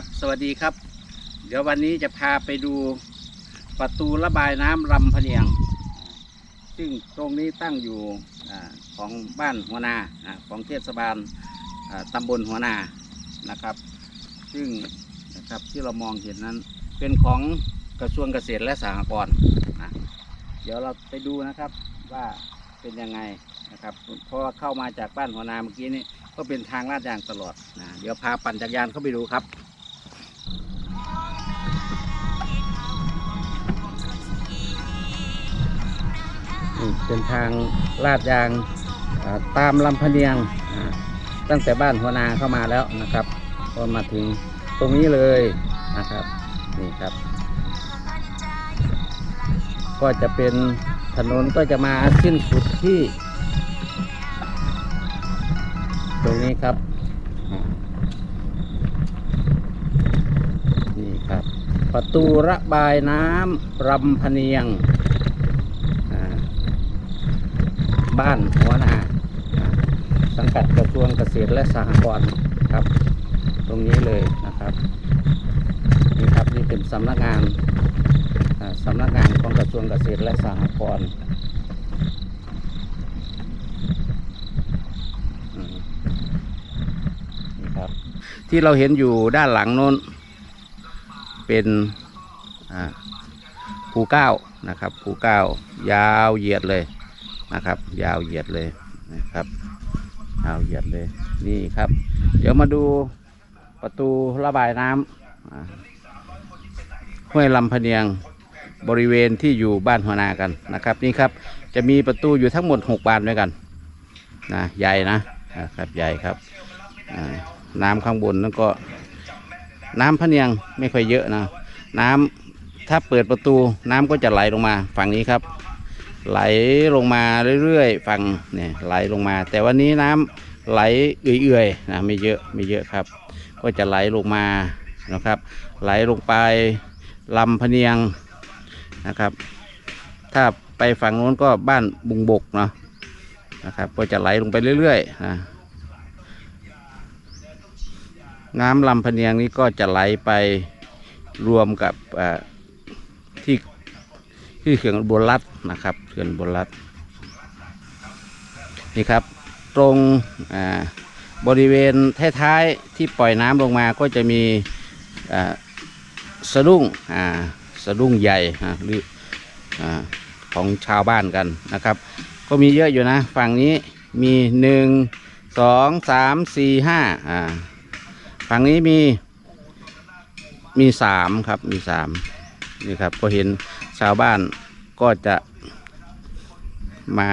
ครับ สวัสดีครับ เดี๋ยววันนี้จะพาไปดูประตูระบายน้ำลำพเนียง ซึ่งตรงนี้ตั้งอยู่อของบ้านหัวนาของเทศบาลตำบลหัวนานะครับ ซึ่งนะครับที่เรามองเห็นนั้นเป็นของกระทรวงเกษตรและสหกรณ์นะเดี๋ยวเราไปดูนะครับว่าเป็นยังไงนะครับเพราะว่าเข้ามาจากบ้านหัวนาเมื่อกี้นี้ก็เป็นทางลาดยางตลอดนะเดี๋ยวพาปั่นจักรยานเข้าไปดูครับ เป็นทางลาดยางตามลำพเนียงตั้งแต่บ้านหัวนาเข้ามาแล้วนะครับก็มาถึงตรงนี้เลยนะครับนี่ครับ ก็จะเป็นถนนก็จะมาสิ้นสุดที่ ตรงนี้ครับนี่ครับ ประตูระบายน้ำรำพเนียงอ่า บ้านหัวนาสังกัดกระทรวงเกษตรและสหกรณ์ครับ ตรงนี้เลยนะครับนี่ครับนี่เป็นสำนักงานสำนักงานของกระทรวงเกษตรและสหกรณ์นี่ครับที่เราเห็นอยู่ด้านหลังโน้นเป็นภูเก้านะครับภูเก้ายาวเหยียดเลย นะครับ ยาวเหยียดเลยนะครับ ยาวเหยียดเลยนี่ครับ เดี๋ยวมาดูประตูระบายน้ำอ่าห้วยลำพเนียงบริเวณที่อยู่บ้านหัวนากันนะครับ นี่ครับจะมีประตูอยู่ทั้งหมดหกบานด้วยกันนะใหญ่นะนะครับใหญ่ครับน้ำข้างบนนั่นก็น้ำพเนียงไม่ค่อยเยอะนะ น้ำถ้าเปิดประตูน้ำก็จะไหลลงมาฝั่งนี้ครับ ไหลลงมาเรื่อยๆ ฝั่งเนี่ยไหลลงมา แต่วันนี้น้ำไหลเอื่อยๆนะไม่เยอะไม่เยอะครับ ก็จะไหลลงมานะครับ ไหลลงไปลำพเนียงนะครับ ถ้าไปฝั่งโน้นก็บ้านบุงบกเนาะนะครับก็จะไหลลงไปเรื่อยๆนะน้ำลำพเนียงนี้ก็จะไหลไปรวมกับอ่า ที่เขื่อนอุบลรัฐนะครับเขื่อนอุบลรัฐนี่ครับ ตรงบริเวณท้ายๆที่ปล่อยน้ำลงมาก็จะมีสะดุ้งสะดุ้งใหญ่หรืออของชาวบ้านกันนะครับ ก็มีเยอะอยู่นะ ฝั่งนี้มีหนึ่งสองสามสี่ห้าฝั่งนี้มีมีสามครับมีสามนี่ครับก็เห็น ชาวบ้านก็จะมา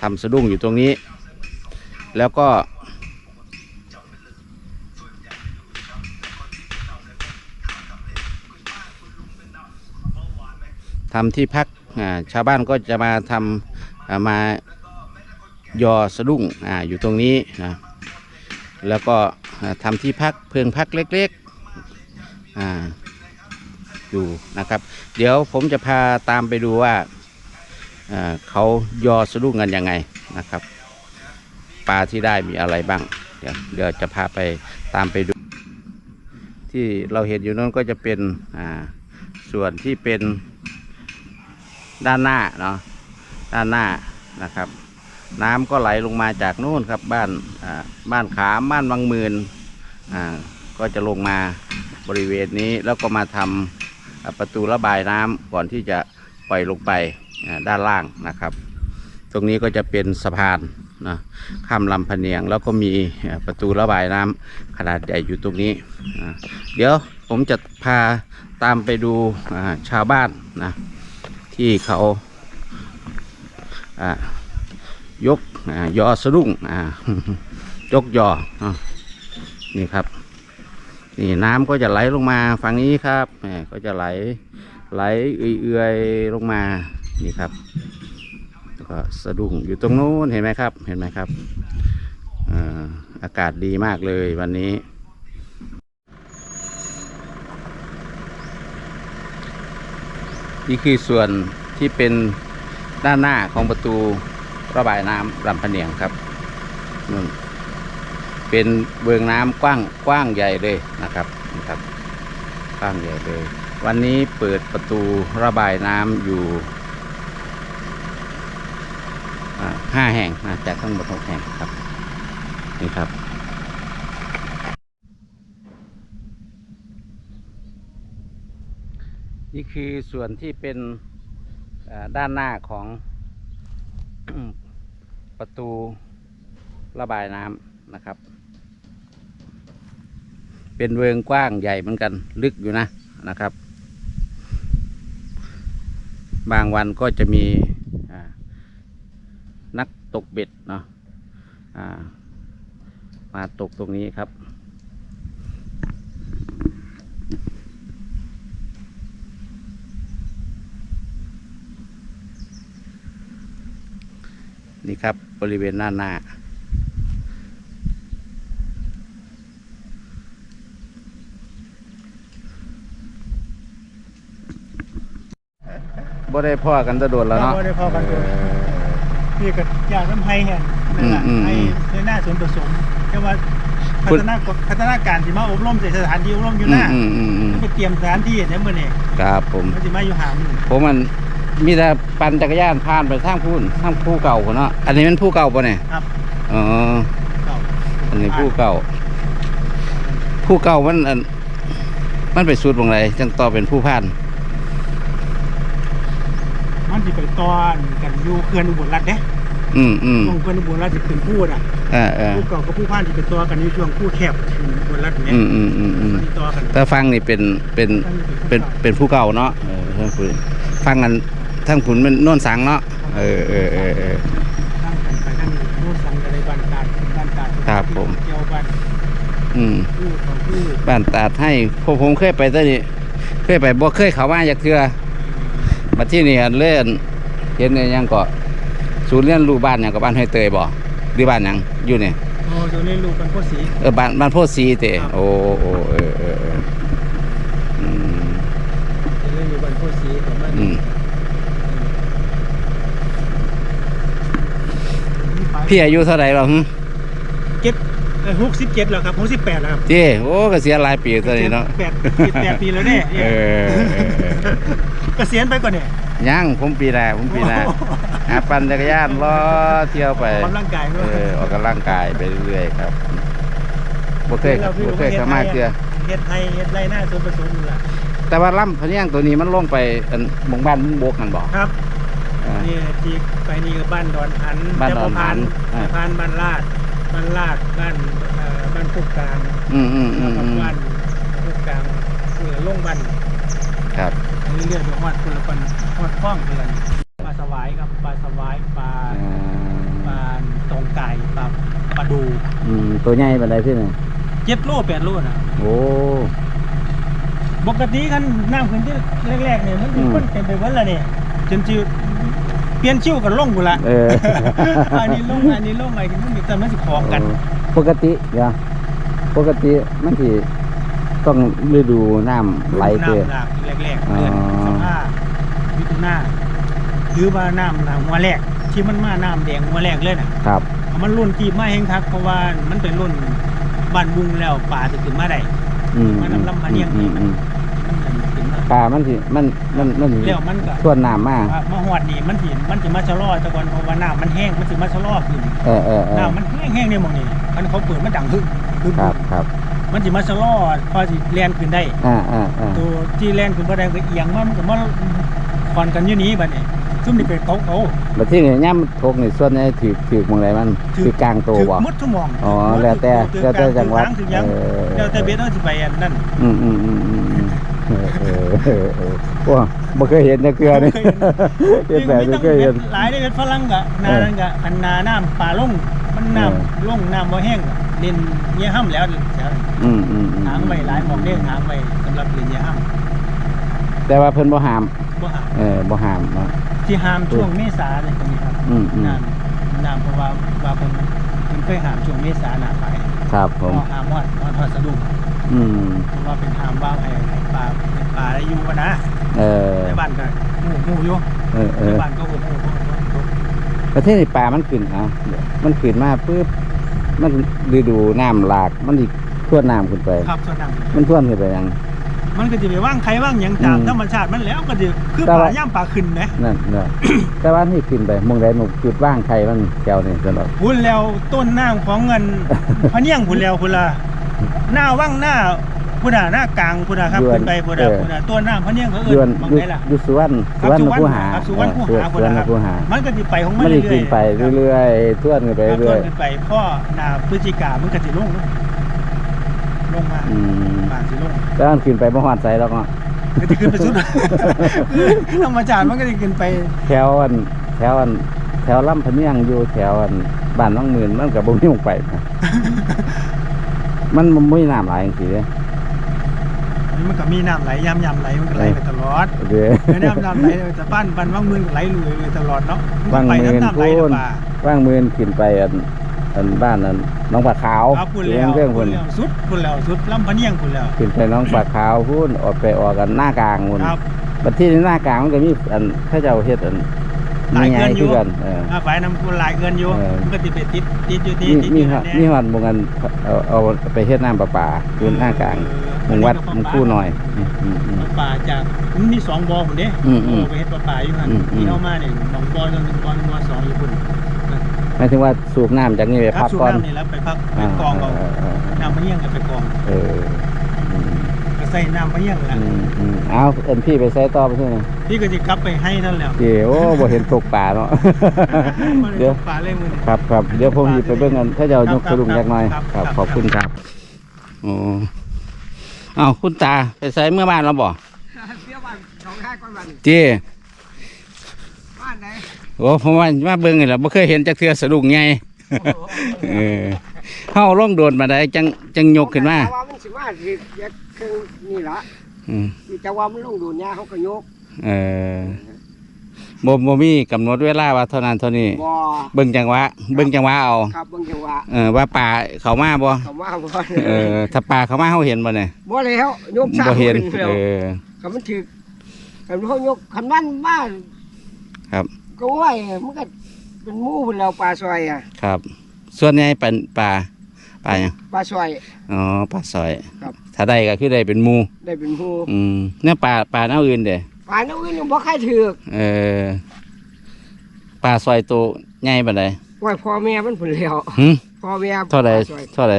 ทำสะดุ้งอยู่ตรงนี้ แล้วก็ ทำที่พักชาวบ้านก็จะมาทำมายอสะดุ้งออยู่ตรงนี้นะแล้วก็ทำที่พักเพิงพักเล็กๆ อยู่นะครับ เดี๋ยวผมจะพาตามไปดูว่าเขายอสะดุ้งกันยังไงนะครับ ปลาที่ได้มีอะไรบ้าง เดี๋ยวเดี๋ยวจะพาไปตามไปดู ที่เราเห็นอยู่นั้นก็จะเป็นส่วนที่เป็นด้านหน้าเนาะด้านหน้านะครับ น้ำก็ไหลลงมาจากนู่นครับบ้านบ้านขามบ้านวังมืนอ่าก็จะลงมาบริเวณนี้แล้วก็มาทำอ่า ประตูระบายน้ำก่อนที่จะปล่อยลงไปด้านล่างนะครับ ตรงนี้ก็จะเป็นสะพานนะข้ามลำพเนียงแล้วก็มีประตูระบายน้ำขนาดใหญ่อยู่ตรงนี้ เดี๋ยวผมจะพาตามไปดูชาวบ้านนะที่เขายกยอสะดุ้งยกยออนี่ครับ นี่น้ำก็จะไหลลงมาฝั่งนี้ครับก็จะไหลไหลเอื่อยๆลงมานี่ครับแล้วก็สะดุ้งอยู่ตรงนู้นเห็นไหมครับ เห็นไหมครับอ่าอากาศดีมากเลยวันนี้ นี่คือส่วนที่เป็นด้านหน้าของประตูระบายน้ำลำพะเนียงครับนู่น เป็นเบืองน้ำกว้างกว้างใหญ่เลยนะครับนะครับ กว้างใหญ่เลย วันนี้เปิดประตูระบายน้ำอยู่ห้าแห่งนะจากทั้งหมดหกแห่งครับนี่ครับนี่คือส่วนที่เป็นด้านหน้าของประตูระบายน้ำนะครับ เป็นเวงกว้างใหญ่เหมือนกันลึกอยู่นะนะครับ บางวันก็จะมีนักตกเบ็ดเนาะมาตกตรงนี้ครับนี่ครับบริเวณหน้าหน้า บ่ได้พ่อกันจะโดนแล้วเนาะ บ่ได้พ่อกันโดนนี่ก็อยากน้ำไห้แห่งนั่นแหละอืมอืมให้ในหน้าส่วนผสมแต่ว่าพัคุณฒนาพัฒนาการที่มาอบรมในสถานที่อบรมอยู่อืหมน้าอืมอืมอืมไปเตรียมสถานที่เนี่ยมื่อนี่ครับผม มันจะมาอยู่หามอยู่ผมมันมีแต่ปั่นจักรยานผ่านไปทางพูนทางผู้เก่าพุ่นเนาะ อันนี้มันผู้เก่าปะเนี่ยครับอ๋อ เก่าอันนี้ผู้เก่าผู้เก่ามันอันมันไปสุดตรงไหนจังต่อเป็นผู้พัน มันจะไปตอนกันอยู่เขื่อนอุบลรัฐเด้อืมอืมช่วงเขื่อนอุบลรัฐจะขึ้นพูดอะเออเออผู้เก่ากับผู้พันที่เป็นตัวกันอยู่ช่วงผู้แคบอุบลรัฐเนี่ยอืมอืมอืมอืมที่ตัวกันแต่ฟังนี่เป็นเป็นเป็นเป็นผู้เก่าเนาะเออทั้งคุณฟังกันทั้งคุณมันโน่นสังเนาะเออเออเออเออตั้งกันไปทั้งนู้นสังกันในบ้านตาดบ้านตาดครับผมเกี่ยวบ้านอืมผู้ของผู้บ้านตาดให้พวกผมเคยไปตัวนี้เคยไปบ่เคยเข้ามาจากเทือ มาที่นี่อันเล่นเห็นเนี่ยยังก็ศูนย์เรียนรู้บ้านอย่างกับบ้านห้วยเตยบ่หรือบ้านหยังอยู่เนี่ยโอ้ตัวนี้ลูกเป็นพ่อสีเออบ้านบ้านโพธิ์ศรีเตครับโอ้โอ้เออเออเอออืมตัวนี้ลูกเป็นพ่อสีของมันอืมพี่อายุเท่าไหร่หรอหึเจ็ดหกสิบเจ็ดแล้วครับหกสิบแปดแล้วครับเจ้โอ้ก็เสียหลายปีตัวนี้เนาะแปดสิบแปดปีแล้วเนี่ยเออ เออเออเกษียณไปก่อนเนี่ยยังผมปีหน้าผมปีหน้าหาปั่นจักรยานล้อเที่ยวไปออกกำลังกายเออออกกำลังกายไปเรื่อยๆครับบ่เคยบ่เคยเข้ามาเทื่อเฮ็ดไทยเฮ็ดไรหน้าส่วนผสมอยู่ละแต่ว่าลำพะเนียงตัวนี้มันลงไปอันหมู่บ้านมุ้งบกนั่นบ่ครับอ่านี่ที่ไปนี่ก็บ้านดอนหันบ้านดอนหันจะอ่าพานบ้านลาดบ้านลาดบ้านเอ่อบ้านพุกกลางอืมอืมอืมแล้วอืก็มบ้านพุกกลางเสือลงบ้านครับ อันนี้เรียกว่าฮอดคนละคนฮอดฟ้องเดือนปลาสวายครับปลาสวายปลาอ่าปลาตองไก่ปลาปลาดูอืมตัวใหญ่ปานใดพี่นี่เจ็ดโลแปดโลนะโอ้ปกติกันน้ำขึ้นที่แรกๆเนี่ยมันเป็นอืมคนเต็มไปหมดแล้วเนี่ยจนจืดเปลี่ยนชิวกันลงกูละเอออันนี้ลงอันนี้ลงอะไรกันมันมีแต่มันสิของกัน ปกติเดี๋ยวปกติมันสิ ต้องฤดูน้ำไหลเตน้ำหลากแรกๆเดือนอ๋อพฤษภามิถุนาหรือว่าน้ำหลากหัวแรก ที่มันมาน้ำแดงหัวแรกเลยน่ะครับเอามันรุ่นกีบมาแห้งทักเพราะว่ามันเป็นรุ่นบ้านบุงแล้วป่าจะขึ้นมาได้อืมมันน้ำลำมาเลี้ยงอืมอืมมันขึ้นมาปลามันสิมันมันมันสิแล้วมันก็ส่วนน้ำมากว่ามาหอดนี่มันสิมันสิมาชะลอแต่ก่อนเพราะว่าน้ำมันแห้งมันสิมาชะลอขึ้นเออเออเออน้ำมันแห้งแห้งเนี่ยมองนี่มันเขาเปิดมันดังฮึ่งฮึ่งครับครับ มันสิมาชะลอพอสิแลนขึ้นได้ อ่าอ่าอ่าตัวที่แลนขึ้นบ่ได้ก็เอียงมามันก็มาคอนกันอยู่นี้บัดนี้ซุ่มนี่ไปตกเอาบัดที่นี่ย่ำทกนี่ส่วนใหญ่ถือถือหมองไหนมันถือกลางโตถึกบ่มุดชั่วโมงอ๋อถึกแล้วแต่ถึกแล้วแต่ถึกจังหวัดถึกยังเออ แล้วแต่เบ็ดเอาสิไปอันนั้นอืมอืมอืมอืมอืมเออเออเออเออว้าบ่เคยเห็นจักเทื่อนี่ เห็นแบบนี้เคยเห็น หลายได้เบ็ดฝรั่งก็นานั้นก็อันนาน้ำป่าลงมันน้ำลงน้ำบ่แห้งก็ เล่นเยี่ยห้ำแล้วแถวนั้นอืมอืมอืมทางไว้หลายหมองเด้งทางไว้สำหรับเล่นเยี่ยห้ำแต่ว่าเพิ่นบ่ห้ามบ่หาเออบ่ห้ามเนาะที่ห้ามช่วงเมษาเลยตรงนี้ครับอืมอืมน้ำน้ำเพราะว่าว่าเพิ่นเพิ่นเคยห้ามช่วงเมษาหน้าไปครับผมก็ห้ามฮอดฮอดฮอดสะดุ้งอืม เพราะว่าเป็นห้ามว่างให้ให้ปลาเป็นปลาได้อยู่กันนะเออ ในบ้านก็หมู่หมู่อยู่เออเอในอบ้านก็หมู่หมู่หมู่หมู่ประเทศนี้ปลามันขึ้นเอามันขึ้นมาปุ๊บ มันฤดูน้ำหลาก มันสิท่วนน้ำขึ้นไป ครับส่วนนั้นมันท่วนขึ้นไปยังมันก็จะไปว่างใครว่างหยังตามอืมธรรมชาติมันแล้วก็จะคือแต่ปว่าลาย่ำปลาขึ้นนะนั่นเนาะ แต่ว่านี่ขึ้นไปหมองใดหมองจุดว่างใครมันแถวนี่ตลอด พุ่นแล้วต้นน้ำของเงิน พะเนียงพุ่นแล้วพุ่นละหน้าว่างหน้า พุ่นน่ะหน้ากลางพุ่นน่ะครับยวนขึ้นไปพุ่นน่ะเออ พุ่นน่ะต้นน้ำพะเนียงเขายเอิ้วนนบางอยู่ไงล่ะอยู่สุวรรณคสุรับวรรณคูหาครับสุวรรณคูหาเออพุ่สุนวรรณนะครับคูหามันก็สิไปของมัมันนเรื่สิอยๆขึ้นไปครับเรื่อยๆท่วนขึ้นไปครับเรื่อย ขึ้นไปพ่อหน้าพฤศจิกามันก็สิลงลงลงมาๆอืม บางสิลงแล้วมันขึ้นไปบ่ฮอดไสแล้วก็ ก็จะขึ้นไปสุด คือธรรมชาติมันก็จะขึ้นไป แถวอันแถวอันแถวลำพะเนียงอยู่แถวอันบ้านน้องหมื่นมันก็บ่มีหมองไปนะ มันบ่มีน้ำหลายจังซี่เด้ อันนี้มันก็มีน้ำไหลยามยามไหลมันก็ไหลไปตลอดเด้อเดี๋ยวน้ำน้ำไหลแต่บ้านบ้านว่างมือไหลลุยเลยตลอดเนาะมันก็ว่างไปมือน้ำน้ำไหลพูนป่าว่างมือขึ้นไปอันอันบ้านอันน้องปลาขาวครับพูดอยู่แล้วเครื่องพูพุ่ดนแล้วสุดพูดแล้วสุดลำพะเนียงพูดแล้วขึ้นไปน้องปลาขาวพุ่นออกไปออกกันหน้ากลางพุ่นครับ บัดที่หน้ากลางมันก็มีอันเขาเจ้าเฮ็ดอัน หลายเกินอยู่คือกันเออมาฝ่ายน้ำกูหลายเกินอยู่เออมันก็ติดไปติดติดอยู่ที่มีติดอมียู่ฮอนั่ดนแหละมีฮอดหมองกันเอาเอาไปเฮ็ดน้ำประปาอยู่หน้ากลางหมองวัดหมองคู่หน่อยอืมอืมอืมปลาจากมันมีสองบ่อผมเด้อืมอืมโไปเฮ็ดปลาปลาอยู่หั่นอืมอืมที่เข้ามาเนี่ยสองบ่อหนึ่งบ่อหนึ่งบ่อสองอยู่พุ่นหมายถึงว่าสูบน้ำจากนี่ไปครัพับกสูบก่อนน้ำนี่แล้วไปพักไปกองเอาเออเออน้ำพะเนียงก็ไปกองเอออืมก็ใส่น้ำพะเนียงแหละอืมอืมเอาเอ็นพี่ไปใส่ต่อไปใช่ไหมพี่ก็จะกลับไปให้นั่นแหละเดี๋ยวบ่เห็นตกป่าเนาะบ่ได้เดี๋ยวตกปลาเลยมื้อนี้ ครับครับเดี๋ยวผมหยิบไปเบิ่งกันถ้าจะเอาครับยกสรุปครับยักหน่อยครับครับครับ ขอบคุณครับโอ้อ้าวคุณตาไปใส่เมื่อบ้านเราบ่เสียวันสองห้าก้อนวันเจ้บ้านไหนโอ้ผมว่ามาเบิ่งนี่แหละบ่เคยเห็นจักเทื่อสะดุ้งใหญ่เออเฮาลงโดดมาได้จังจังยกขึ้นมาแต่ว่ามันสิว่าสิอยากเครื่องนี่ละอืมแต่ว่ามันลงดูเนี่ยเขาก็ยกเออบ่บ่มีกำหนดเวลาว่าเท่านั้นเท่านี้ บ่เบิ่งจังหวะเบิ่งจังหวะเอา ครับบางจังหวะเออว่าป่าเขามาบ่เขาว่าบ่เออถ้าป่าเขามาเฮาเห็นบ่เนี่ยบ่แล้วยกสามบ่เห็นแล้วเออคันมันถึกคันเขายกคันมันบ้านครับ ก็ว่ามันก็เป็นหมู่พุ่นแล้วปลาซอยอะครับ ส่วนใหญ่เป็นป่าป่าหยังปลาซอยอ๋อปลาซอยครับ ถ้าได้ก็คือได้เป็นหมูได้เป็นหมู่อืมเนี่ยปลาปลาแนวอื่นเด้ปลาเนื้ออื่นยังบ่ใครถึกเออปลาซอยตัวใหญ่ปานใดไว้พ่อแม่มันพุ่นแล้วหึพ่อแม่เท่าใดปลซอยเท่าใด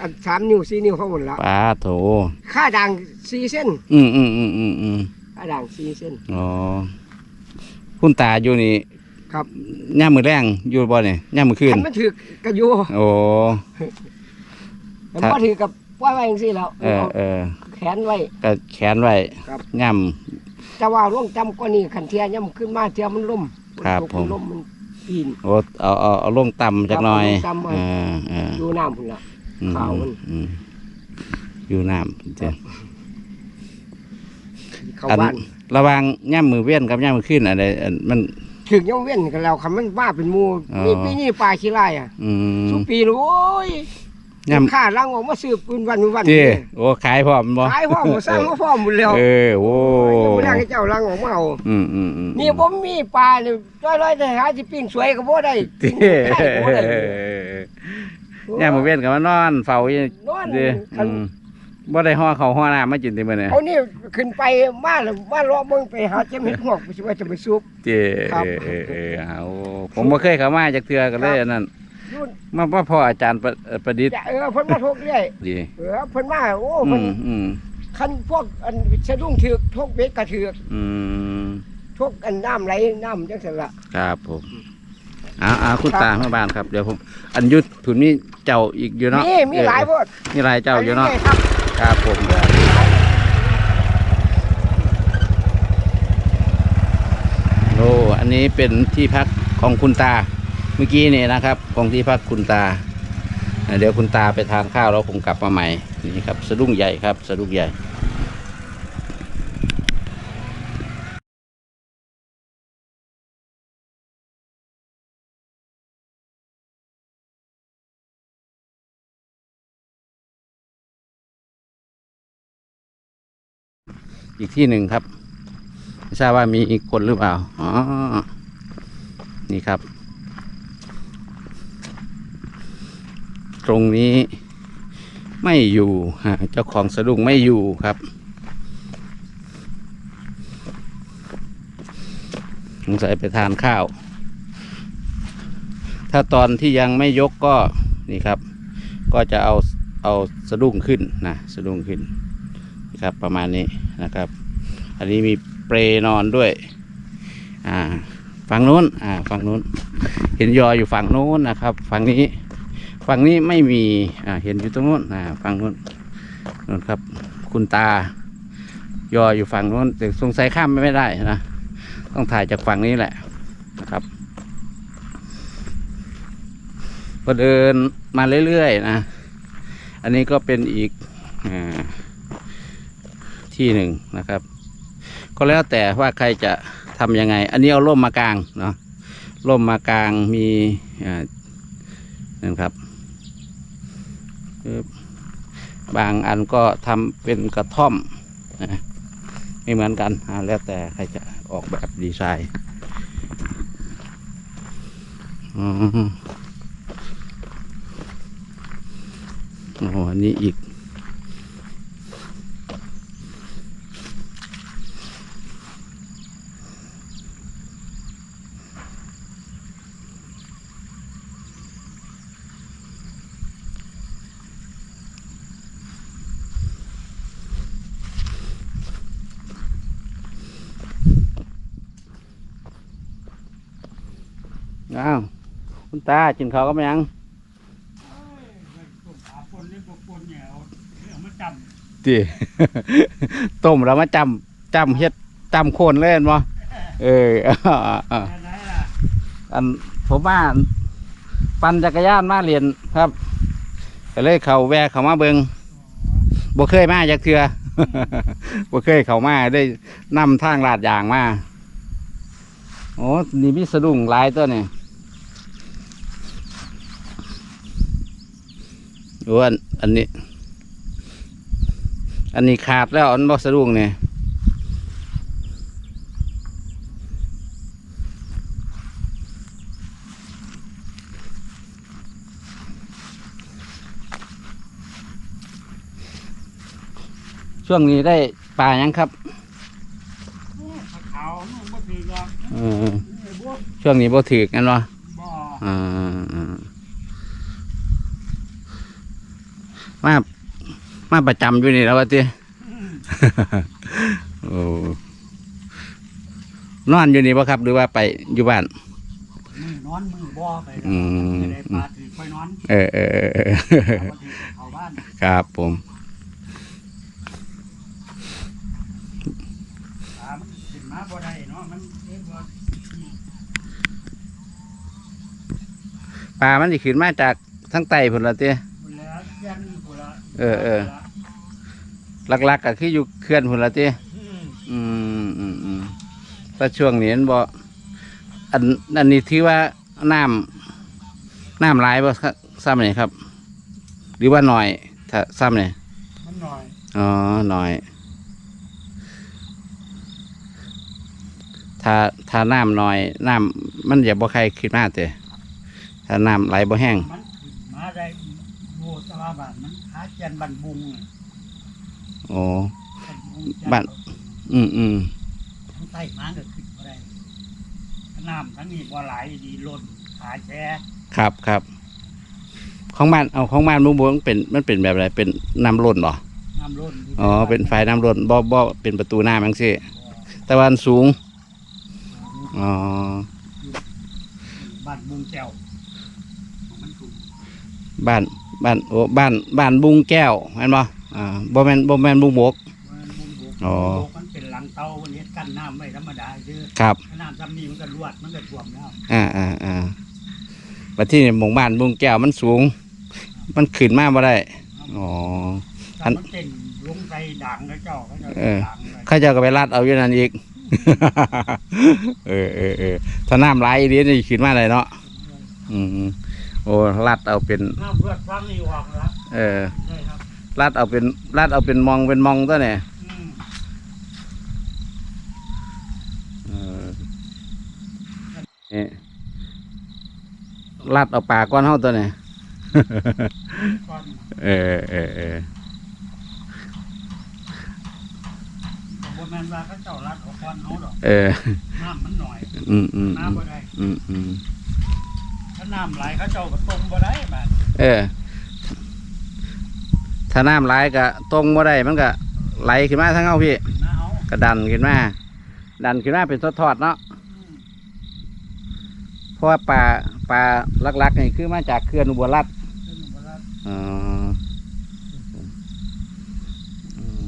อันสามนิ้วสี่นิ้วเขาหมดแล้วปลาโถค่าด่างสี่เส้นอืมอืมอืมอืมอืมค่าด่างสี่เส้น อ๋อคุณตาอยู่นี่ครับ ย่ามมือแรงอยู่บ่เนี่ยย่ามมือคืนคันมันถึกกระยูโอ้มันครับพอถือกับ ว่าไว้จังซี่แล้วเออเออแขนไว้ก็แขนไว้ครับย่แต่ว่าร่วงจำกว่านี้ขันเทียย่ำขึ้นมาเทียมันล่มครับตกผมล่มมันปีนำโอ้เอาเอาเอาลงต่ำจักหน่อยครับเอาลงต่ำไว้ เออเออดูน้ำพุ่นละ อืมขาวมัน อืมอยู่น้ำเจ้าเข้าอัน บ้านระหวังย่ามมือเวียนกับย่ามมือขึ้นอะไรอันมัน ถึงย่อมเว้นกันแล้วคำมันว่าเป็นหมูอ๋อ มีปีนี้ปลาขี้ไล่อะอืมทุกปีเลยโอ้ย ย่ามข้าลังออกมาซื้อปืนวันวันเจ้โอ้ขายพร้อมบ่ขายพ่อหมดสร้างพ่อหมดแล้วเออโอ้ยังไม่ได้ให้เจ้าลังออกมาเอาอืมอืมอืมนี่ผมมีปลาเนี่ยร้อยๆแต่หาที่ปิ้งสวยก็บ่ได้เจ้ไข่ก็บ่ได้ย่ามมือเวียนกับมานอนเฝ้าอยู่นอนเด้คันอืมบ่ได้ห่อเขาวห่อน้ำมากินติมื้อนี้เอานี่ขึ้นไปมาแล้วมาเลาะเบิ่งไปหาเจ็บเห็ดหอกไปสิว่าจะไปซุปเจ้ครับเออเออเออเอาผมบ่เคยเข้ามาจักเทื่อกันเลยอันนั้น ยุ่นมาว่าพ่ออาจารย์ประเอ่อประดิษฐ์จะเออเพิ่นมาทกเรื่อยดี เออเพิ่นมาโอ้อืเพิ่นมอืมคันพวกอันสะดุ้งถือกทกเบ็ดกระถือกอืมทกอันน้ำไหลน้ำจังซั่นล่ะ ครับผมเอาเอาคุณครับ ตาแม่บ้านครับเดี๋ยวผม อันยุทธผุนมีเจ้าอีกอยู่เนาะมีมีหลายโพดมีหลายเจ้าอยู่เนาะไปรื่ครับ ครับผมโอ้อันนี้เป็นที่พักของคุณตา เมื่อกี้นี่นะครับของที่พักคุณตาอ่าเดี๋ยวคุณตาไปทานข้าวแล้วผมกลับมาใหม่นี่ครับสะดุ้งใหญ่ครับสะดุ้งใหญ่อีกที่หนึ่งครับไม่ทราบว่ามีอีกคนหรือเปล่า อ๋อ นี่ครับ ตรงนี้ไม่อยู่ฮะเจ้าของสะดุ้งไม่อยู่ครับ สงสัยไปทานข้าว ถ้าตอนที่ยังไม่ยกก็นี่ครับ ก็จะเอาเอาสะดุ้งขึ้นนะสะดุ้งขึ้นนี่ครับประมาณนี้นะครับ อันนี้มีเปรนอนด้วย อ่าฝั่งนู้นอ่าฝั่งนู้น เห็นยออยู่ฝั่งนู้นนะครับ ฝั่งนี้ ฝั่งนี้ไม่มีอ่าเห็นอยู่ตรงนู้นอ่าฝั่งนู้นนู้นครับ คุณตายออยู่ฝั่งนู้นแต่สงสัยข้ามไม่ได้นะต้องถ่ายจากฝั่งนี้แหละนะครับก็เดินมาเรื่อยๆนะ อันนี้ก็เป็นอีกอที่หนึ่งนะครับ ก็แล้วแต่ว่าใครจะทำยังไง อันนี้เอาร่มมากลางเนาะร่มมากลางมีนั่นครับ บางอันก็ทำเป็นกระท่อมนะไม่เหมือนกันอ่าแล้วแต่ใครจะออกแบบดีไซน์อ๋ออันนี้อีก อ้าวคุณตาจินเขาวก็ไม่ยังคนเล่นพวกคนเนี่ยเอาเอามาจตีต้มแล้วมาจำจำเฮ็ดจำโคนเล่นบ่เออำอะไรล่ะอันผมว่าปั่นจักรยานมาเรียนครับก็เลยเขาแวะเขามาเบิงบ่เคยมาจากเทือบ่เคยเขามาได้นำทางลาดยางมาโอ้นี่มีสะดุ้งหลายตัวนี่ โอ้อันอันนี้ อันนี้ขาดแล้วอันบ่สะดุ้งเนี่ยช่วงนี้ได้ปลายังครับเขานุ่งบ่ถือหรอกเออไอ้พวกช่วงนี้บ่ถือกันวะบ่อ่าอ่า มามาประจำอยู่นี่แล้ววะทีโอ้นอนอยู่นี่ปะครับ หรือว่าไปอยู่บ้าน มือนอนมือบ่ไปอืม จะได้ปลาถือไปนอนเออเออเออเออ เอามาถือเข้าบ้านครับผมปลามันขึ้นมาบ่ได้เนาะมันเอ็ดบ่ปลามันจะขึ้นมาจากทั้งไตผลละเตี้ยพุ่นแล้วยันพุ่นละ เออเออหลักๆก็คืออยู่เขื่อนผลละเตี้ยอืมอืมอืมอืมแต่ช่วงนี้มันบ่อันอันนี้ถือว่าน้ำน้ำหลายบ่ครับซ้ำนี่ครับ หรือว่าหน่อยถ้าซ้ำนี่มันหน่อยอ๋อหน่อย ถ้าถ้าน้ำหน่อยน้ำมันอย่าบ่ใครขึ้นมาเตะถ้าน้ำไหลบ่แห้งมันขึ้นมาได้โอ้ตะลาบานมันหาเจี ยนบันบุงอะโอ้บันบุงจับ้านอืมอืมทั้งใต้มาก็ขึ้นบ่ได้น้ำทั้งนี้บ่ไหลดีล้นขาแช่ครับครับของบ้านเอาของบ้านมุงบวงเป็นมันเป็นแบบอะไรเป็นน้ำล้นบ่น้ำล้นอ๋อเป็นไฟน้ำล้นบ่บ่เป็นประตูน้ำจังซี่แต่วาอันสูงอ๋อบ้านบุงแก้วมันถูกบ้าน บ้านโอ้บ้านบ้านบุงแก้วแม่นบ่อ่าบ่แม่นบ่แม่นบุงบกมันบุงบก อ๋อบุงบกมันเป็นหลังเตาวันนี้กั้นน้ำไว้ธรรมดาคือครับ น้ำจำนี้มันก็รวดมันก็ท่วมแล้วอ่าอ่าอ่าบัดที่นี่หมู่บ้านบุงแก้วมันสูง มันขึ้นมาบ่ได้อ๋อ อัถ้าน มันเต็งลงไปด่างแล้วเจ้าก็จะเออด่างไปเข้าเจ้าก็ไปลาดเอาอยู่นั่นอีก เออเออเออถ้าน้ำไหลอีนี้นี่ขึ้นมาได้เนาะอืม โอ้ลาดเอาเป็นน้ำเพื่อฟังนี่ออกแล้วเออใช่ครับลาดเอาเป็นลาดเอาเป็นมองเป็นมองตัวเนี่ยอืมเออนี่ลาดเอาปลาก้อนเฮาตัวเนี่ย ก่อนเออเออเออบ่แม่นว่าเขาเจ้ารัดเอาก่อนเฮาดอกเออน้ำมันหน่อยอืมอืมน้ำบ่ได้อืมอืมถ้า น้ำไหลเขาเจ้าก็ต้มบ่ได้บาดเออ ถ้าน้ำไหลก็ตรงบ่ได้มันก็ไหลขึ้นมาทั้งเอาพี่น้าเฮาก็ดันขึ้นมา ดันขึ้นมาเป็นทอดๆเนาะอืมเพราะว่าปลาปลาลักๆนี่คือมาจากเขื่อนอุบลรัตน์เพิ่นบ่รัดอ๋ออืม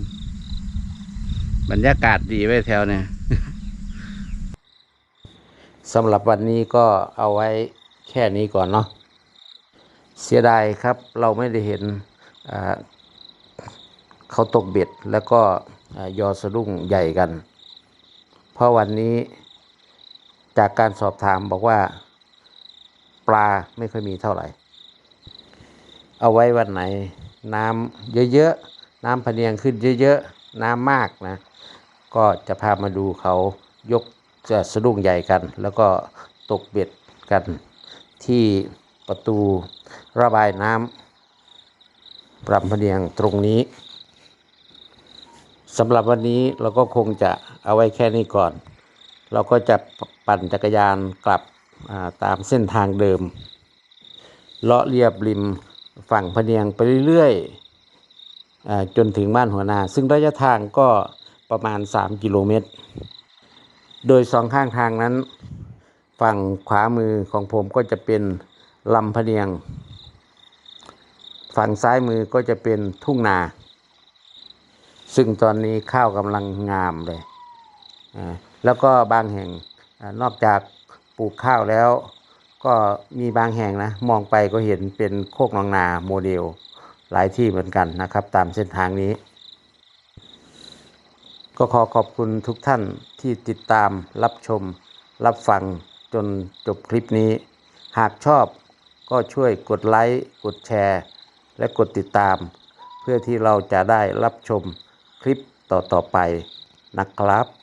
บรรยากาศดีไว้แถวเนี่ย สำหรับวันนี้ก็เอาไว้ แค่นี้ก่อนเนาะเสียดายครับเราไม่ได้เห็นเขาตกเบ็ดแล้วก็ยอสะดุ้งใหญ่กัน เพราะวันนี้จากการสอบถามบอกว่าปลาไม่ค่อยมีเท่าไหร่ เอาไว้วันไหนน้ำเยอะๆ น้ำพะเนียงขึ้นเยอะๆ น้ำมากนะ ก็จะพามาดูเขายกจะสะดุ้งใหญ่กัน แล้วก็ตกเบ็ดกัน ที่ประตูระบายน้ำปรำพเนียงตรงนี้สำหรับวันนี้เราก็คงจะเอาไว้แค่นี้ก่อน เราก็จะปั่นจักรยานกลับาตามเส้นทางเดิม เลาะเรียบริมฝั่งพเนียงไปเรื่อยๆจนถึงบ้านหัวนา ซึ่งระยะทางก็ประมาณ 3 กิโลเมตร โดยสองข้างทางนั้น ฝั่งขวามือของผมก็จะเป็นลำพะเนียง ฝั่งซ้ายมือก็จะเป็นทุ่งนา ซึ่งตอนนี้ข้าวกำลังงามเลยอ่าแล้วก็บางแห่งนอกจากปลูกข้าวแล้ว ก็มีบางแห่งนะมองไปก็เห็นเป็นโคกนองนาโมเดลหลายที่เหมือนกันนะครับ ตามเส้นทางนี้ ก็ขอขอบคุณทุกท่านที่ติดตามรับชมรับฟัง จนจบคลิปนี้ หากชอบก็ช่วยกดไลค์ กดแชร์ และกดติดตาม เพื่อที่เราจะได้รับชมคลิปต่อๆไปนะครับ